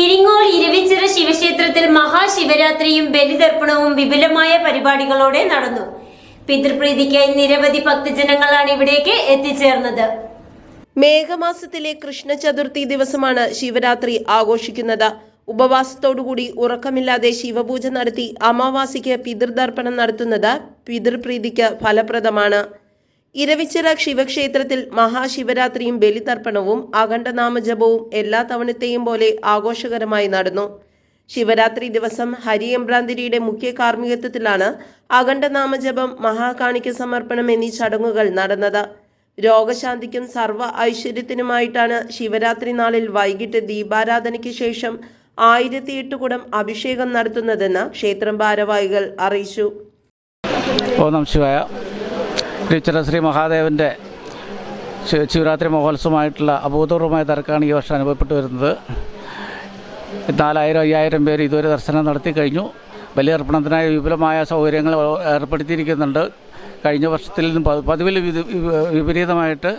ഇരിങ്ങോൾ ഇരവിച്ചിറ ശിവക്ഷേത്രത്തിൽ മഹാശിവരാത്രിയും ബലിതർപ്പണവും വിപുലമായ പരിപാടികളോടെ നടന്നു. പിതൃപ്രീതിക്കായി നിരവധി ഭക്തജനങ്ങളാണ് ഇവിടേക്ക് എത്തിച്ചേർന്നത്. മേഘമാസത്തിലെ കൃഷ്ണ ചതുർത്ഥി ദിവസമാണ് ശിവരാത്രി ആഘോഷിക്കുന്നത്. ഉപവാസത്തോടുകൂടി ഉറക്കമില്ലാതെ ശിവപൂജ നടത്തി അമാവാസിക്ക് പിതൃതർപ്പണം നടത്തുന്നത് പിതൃപ്രീതിക്ക് ഫലപ്രദമാണ്. ഇരവിച്ചിറ ശിവക്ഷേത്രത്തിൽ മഹാശിവരാത്രിയും ബലിതർപ്പണവും അഖണ്ഡനാമജപവും എല്ലാ തവണത്തെയും പോലെ ആഘോഷകരമായി നടന്നു. ശിവരാത്രി ദിവസം ഹരിയമ്പ്രാന്തിരിയുടെ മുഖ്യ കാർമ്മികത്വത്തിലാണ് അഖണ്ഡനാമജപം മഹാകാണിക്ക സമർപ്പണം എന്നീ ചടങ്ങുകൾ നടന്നത്. രോഗശാന്തിക്കും സർവ ഐശ്വര്യത്തിനുമായിട്ടാണ് ശിവരാത്രി നാളിൽ വൈകിട്ട് ദീപാരാധനയ്ക്ക് ശേഷം ആയിരത്തി എട്ട് കുടം അഭിഷേകം നടത്തുന്നതെന്ന് ക്ഷേത്രം ഭാരവാഹികൾ അറിയിച്ചു. ഓ നമ ശിവായ. തിരുച്ചിറ ശ്രീ മഹാദേവന്റെ ശിവരാത്രി മഹോത്സവമായിട്ടുള്ള അഭൂതപൂർവമായ തിരക്കാണ് ഈ വർഷം അനുഭവപ്പെട്ടു വരുന്നത്. നാലായിരം അയ്യായിരം പേര് ഇതുവരെ ദർശനം നടത്തി കഴിഞ്ഞു. ബലിയർപ്പണത്തിനായി വിപുലമായ സൗകര്യങ്ങൾ ഏർപ്പെടുത്തിയിരിക്കുന്നുണ്ട്. കഴിഞ്ഞ വർഷത്തിൽ നിന്നും പതിവിൽ വിപരീതമായിട്ട്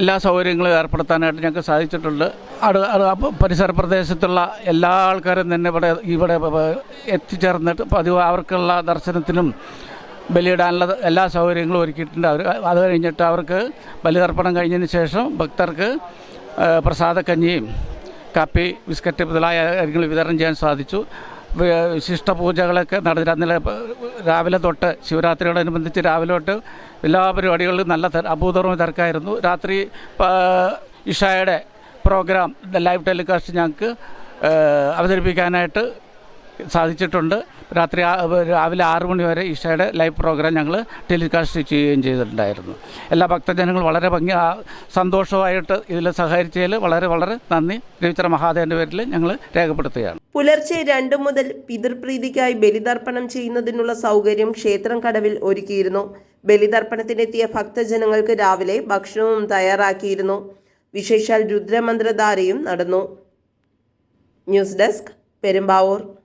എല്ലാ സൗകര്യങ്ങളും ഏർപ്പെടുത്താനായിട്ട് ഞങ്ങൾക്ക് സാധിച്ചിട്ടുണ്ട്. അടു പരിസര പ്രദേശത്തുള്ള എല്ലാ ആൾക്കാരും തന്നെ ഇവിടെ ഇവിടെ എത്തിച്ചേർന്നിട്ട് പതിവ് അവർക്കുള്ള ദർശനത്തിനും ബലിയിടാനുള്ള എല്ലാ സൗകര്യങ്ങളും ഒരുക്കിയിട്ടുണ്ട്. അവർ അത് കഴിഞ്ഞിട്ട് അവർക്ക് ബലിതർപ്പണം കഴിഞ്ഞതിന് ശേഷം ഭക്തർക്ക് പ്രസാദക്കഞ്ഞിയും കാപ്പി ബിസ്ക്കറ്റ് മുതലായ കാര്യങ്ങൾ വിതരണം ചെയ്യാൻ സാധിച്ചു. വിശിഷ്ട പൂജകളൊക്കെ നടത്തി അന്നലെ രാവിലെ തൊട്ട് ശിവരാത്രിയോടനുബന്ധിച്ച് രാവിലെ തൊട്ട് എല്ലാ പരിപാടികളിലും നല്ല അഭൂതപൂർവം തിരക്കായിരുന്നു. രാത്രി ഇഷായുടെ പ്രോഗ്രാം ലൈവ് ടെലികാസ്റ്റ് ഞങ്ങൾക്ക് അവതരിപ്പിക്കാനായിട്ട് സാധിച്ചിട്ടുണ്ട്. രാത്രി രാവിലെ ആറ് മണി വരെ ഇഷയുടെ ലൈവ് പ്രോഗ്രാം ഞങ്ങൾ ടെലികാസ്റ്റ് ചെയ്യുകയും ചെയ്തിട്ടുണ്ടായിരുന്നു. എല്ലാ ഭക്തജനങ്ങളും വളരെ ഭംഗി സന്തോഷമായിട്ട് ഇതിൽ സഹകരിച്ചതിൽ വളരെ വളരെ നന്ദി. രവിചന്ദ്ര മഹാദേവന്റെ പേരിൽ ഞങ്ങൾ രേഖപ്പെടുത്തുകയാണ്. പുലർച്ചെ രണ്ടു മുതൽ പിതൃപ്രീതിക്കായി ബലിതർപ്പണം ചെയ്യുന്നതിനുള്ള സൗകര്യം ക്ഷേത്രം കടവിൽ ഒരുക്കിയിരുന്നു. ബലിതർപ്പണത്തിനെത്തിയ ഭക്തജനങ്ങൾക്ക് രാവിലെ ഭക്ഷണവും തയ്യാറാക്കിയിരുന്നു. വിശേഷാൽ രുദ്രമന്ത്രധാരയും നടന്നു. News desk Perumbavoor.